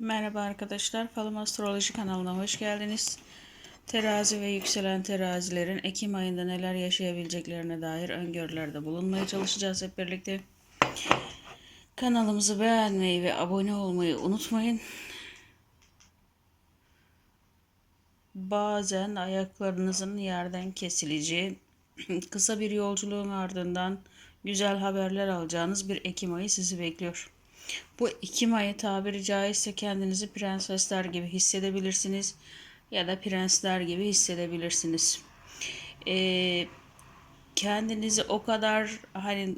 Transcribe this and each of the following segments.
Merhaba arkadaşlar, Falım Astroloji kanalına hoş geldiniz. Terazi ve yükselen terazilerin Ekim ayında neler yaşayabileceklerine dair öngörülerde bulunmaya çalışacağız hep birlikte. Kanalımızı beğenmeyi ve abone olmayı unutmayın. Bazen ayaklarınızın yerden kesileceği, kısa bir yolculuğun ardından güzel haberler alacağınız bir Ekim ayı sizi bekliyor. Bu Ekim ayı tabiri caizse kendinizi prensesler gibi hissedebilirsiniz ya da prensler gibi hissedebilirsiniz. Ee, kendinizi o kadar hani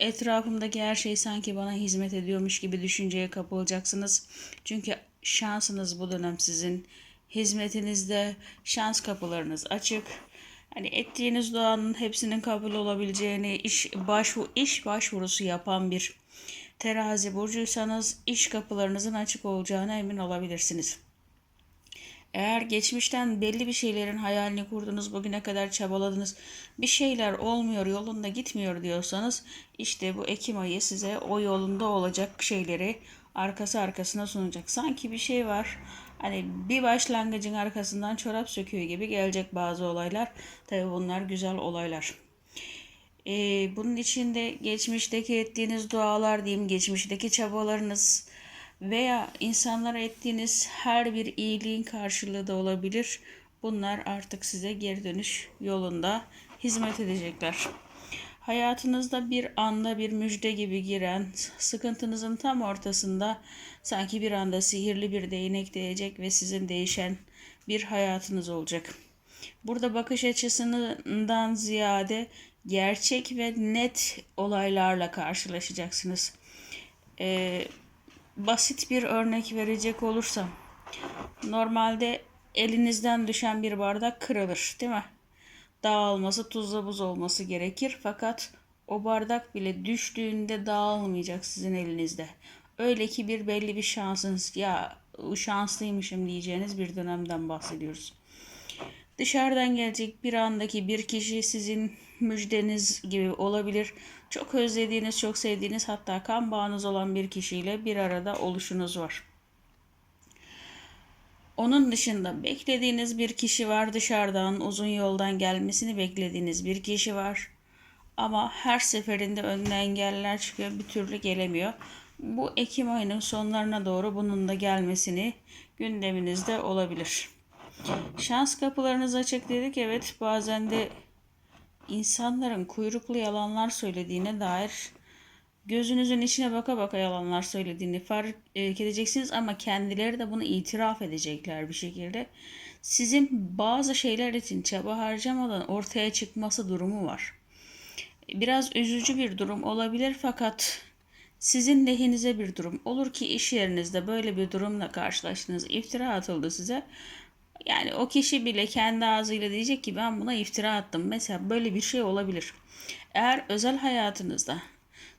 etrafımdaki her şey sanki bana hizmet ediyormuş gibi düşünceye kapılacaksınız. Çünkü şansınız bu dönem sizin hizmetinizde şans kapılarınız açık. Hani ettiğiniz duanın hepsinin kabul olabileceğini, iş başvu iş başvurusu yapan bir terazi burcuysanız iş kapılarınızın açık olacağına emin olabilirsiniz. Eğer geçmişten belli bir şeylerin hayalini kurdunuz, bugüne kadar çabaladınız, bir şeyler olmuyor, yolunda gitmiyor diyorsanız işte bu Ekim ayı size o yolunda olacak şeyleri arkası arkasına sunacak. Sanki bir şey var. Hani bir başlangıcın arkasından çorap söküyor gibi gelecek bazı olaylar. Tabi bunlar güzel olaylar. Ee, bunun içinde geçmişteki ettiğiniz dualar diyeyim, geçmişteki çabalarınız veya insanlara ettiğiniz her bir iyiliğin karşılığı da olabilir. Bunlar artık size geri dönüş yolunda hizmet edecekler. Hayatınızda bir anda bir müjde gibi giren, sıkıntınızın tam ortasında sanki bir anda sihirli bir değnek değecek ve sizin değişen bir hayatınız olacak. Burada bakış açısından ziyade gerçek ve net olaylarla karşılaşacaksınız. Ee, basit bir örnek verecek olursam, normalde elinizden düşen bir bardak kırılır, değil mi? Dağılması, tuzla buz olması gerekir. Fakat o bardak bile düştüğünde dağılmayacak sizin elinizde. Öyle ki bir belli bir şansınız, ya şanslıymışım diyeceğiniz bir dönemden bahsediyoruz. Dışarıdan gelecek bir andaki bir kişi sizin müjdeniz gibi olabilir. Çok özlediğiniz, çok sevdiğiniz hatta kan bağınız olan bir kişiyle bir arada oluşunuz var. Onun dışında beklediğiniz bir kişi var dışarıdan uzun yoldan gelmesini beklediğiniz bir kişi var. Ama her seferinde önüne engeller çıkıyor bir türlü gelemiyor. Bu Ekim ayının sonlarına doğru bunun da gelmesini gündeminizde olabilir. Şans kapılarınız açık dedik. Evet bazen de insanların kuyruklu yalanlar söylediğine dair gözünüzün içine baka baka yalanlar söylediğini fark edeceksiniz ama kendileri de bunu itiraf edecekler bir şekilde. Sizin bazı şeyler için çaba harcamadan ortaya çıkması durumu var. Biraz üzücü bir durum olabilir fakat sizin lehinize bir durum olur ki iş yerinizde böyle bir durumla karşılaştınız, iftira atıldı size. Yani o kişi bile kendi ağzıyla diyecek ki ben buna iftira attım. Mesela böyle bir şey olabilir. Eğer özel hayatınızda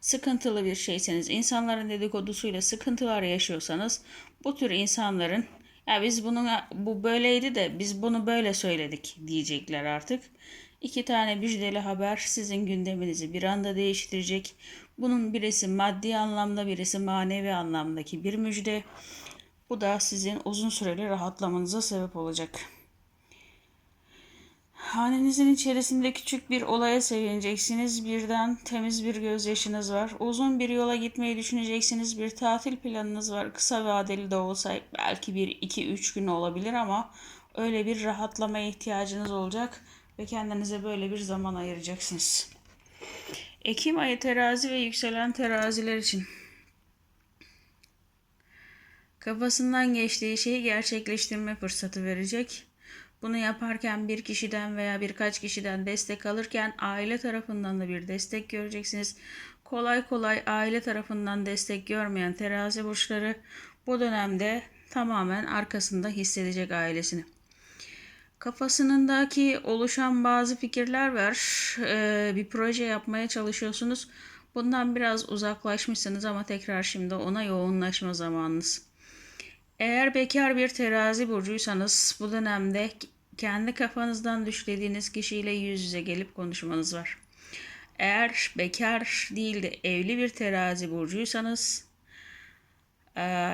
sıkıntılı bir şeyseniz, insanların dedikodusuyla sıkıntılar yaşıyorsanız bu tür insanların ya biz bunu bu böyleydi de biz bunu böyle söyledik diyecekler artık. İki tane müjdeli haber sizin gündeminizi bir anda değiştirecek. Bunun birisi maddi anlamda, birisi manevi anlamdaki bir müjde. Bu da sizin uzun süreli rahatlamanıza sebep olacak. Hanenizin içerisinde küçük bir olaya sevineceksiniz. Birden temiz bir gözyaşınız var. Uzun bir yola gitmeyi düşüneceksiniz. Bir tatil planınız var. Kısa vadeli de olsa belki bir iki üç gün olabilir ama öyle bir rahatlamaya ihtiyacınız olacak ve kendinize böyle bir zaman ayıracaksınız. Ekim ayı terazi ve yükselen teraziler için Kafasından geçtiği şeyi gerçekleştirme fırsatı verecek. Bunu yaparken bir kişiden veya birkaç kişiden destek alırken aile tarafından da bir destek göreceksiniz. Kolay kolay aile tarafından destek görmeyen terazi burçları bu dönemde tamamen arkasında hissedecek ailesini. Kafasındaki oluşan bazı fikirler var. Ee, bir proje yapmaya çalışıyorsunuz. Bundan biraz uzaklaşmışsınız ama tekrar şimdi ona yoğunlaşma zamanınız. Eğer bekar bir terazi burcuysanız bu dönemde kendi kafanızdan düşlediğiniz kişiyle yüz yüze gelip konuşmanız var. Eğer bekar değil de evli bir terazi burcuysanız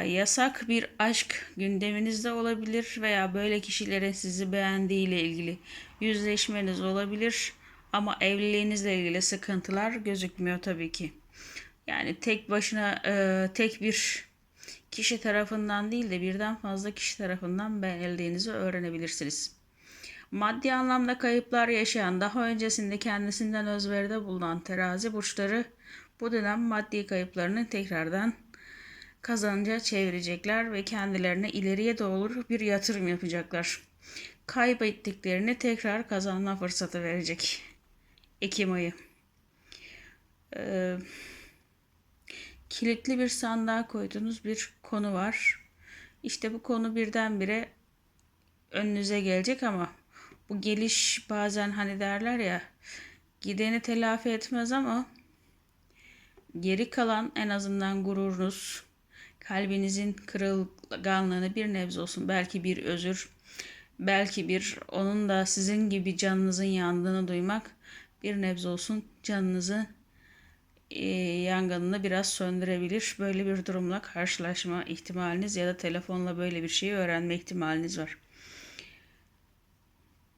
yasak bir aşk gündeminizde olabilir veya böyle kişilerin sizi beğendiğiyle ilgili yüzleşmeniz olabilir. Ama evliliğinizle ilgili sıkıntılar gözükmüyor tabii ki. Yani tek başına tek bir kişi tarafından değil de birden fazla kişi tarafından beğenildiğinizi öğrenebilirsiniz. Maddi anlamda kayıplar yaşayan, daha öncesinde kendisinden özveride bulunan terazi burçları bu dönem maddi kayıplarını tekrardan kazanca çevirecekler ve kendilerine ileriye doğru bir yatırım yapacaklar. Kaybettiklerini tekrar kazanma fırsatı verecek. Ekim ayı. Ee, kilitli bir sandığa koyduğunuz bir konu var. İşte bu konu birdenbire önünüze gelecek ama bu geliş bazen hani derler ya gideni telafi etmez ama geri kalan en azından gururunuz, kalbinizin kırılganlığını bir nebze olsun belki bir özür, belki bir onun da sizin gibi canınızın yandığını duymak bir nebze olsun canınızı e, yangınını biraz söndürebilir. Böyle bir durumla karşılaşma ihtimaliniz ya da telefonla böyle bir şeyi öğrenme ihtimaliniz var.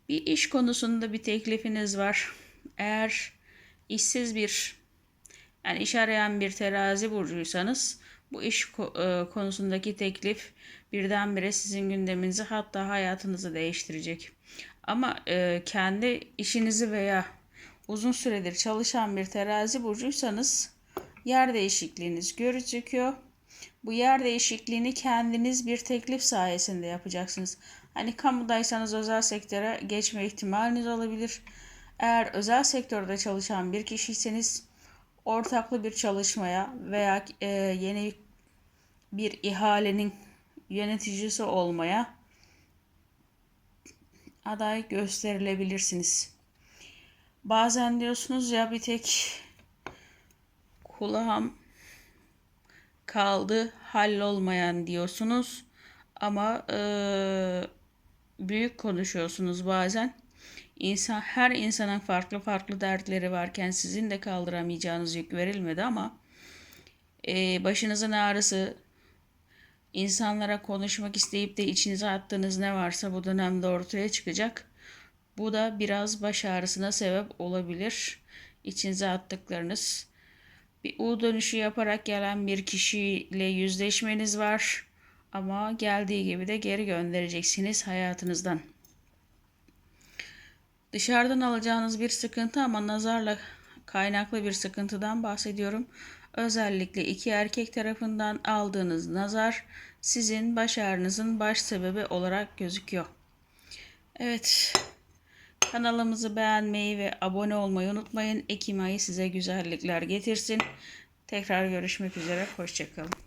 Bir iş konusunda bir teklifiniz var. Eğer işsiz bir yani iş arayan bir terazi burcuysanız bu iş e, konusundaki teklif birdenbire sizin gündeminizi hatta hayatınızı değiştirecek. Ama e, kendi işinizi veya uzun süredir çalışan bir terazi burcuysanız yer değişikliğiniz gözüküyor. Bu yer değişikliğini kendiniz bir teklif sayesinde yapacaksınız. Hani kamudaysanız özel sektöre geçme ihtimaliniz olabilir. Eğer özel sektörde çalışan bir kişiyseniz ortaklı bir çalışmaya veya e, yeni bir ihalenin yöneticisi olmaya aday gösterilebilirsiniz. Bazen diyorsunuz ya bir tek kulağım kaldı hallolmayan diyorsunuz ama e, büyük konuşuyorsunuz bazen. İnsan her insanın farklı farklı dertleri varken sizin de kaldıramayacağınız yük verilmedi ama e, başınızın ağrısı insanlara konuşmak isteyip de içinize attığınız ne varsa bu dönemde ortaya çıkacak. Bu da biraz baş ağrısına sebep olabilir. İçinize attıklarınız. Bir U dönüşü yaparak gelen bir kişiyle yüzleşmeniz var. Ama geldiği gibi de geri göndereceksiniz hayatınızdan. Dışarıdan alacağınız bir sıkıntı ama nazarla kaynaklı bir sıkıntıdan bahsediyorum. Özellikle iki erkek tarafından aldığınız nazar sizin baş ağrınızın baş sebebi olarak gözüküyor. Evet. Kanalımızı beğenmeyi ve abone olmayı unutmayın. Ekim ayı size güzellikler getirsin. Tekrar görüşmek üzere. Hoşçakalın.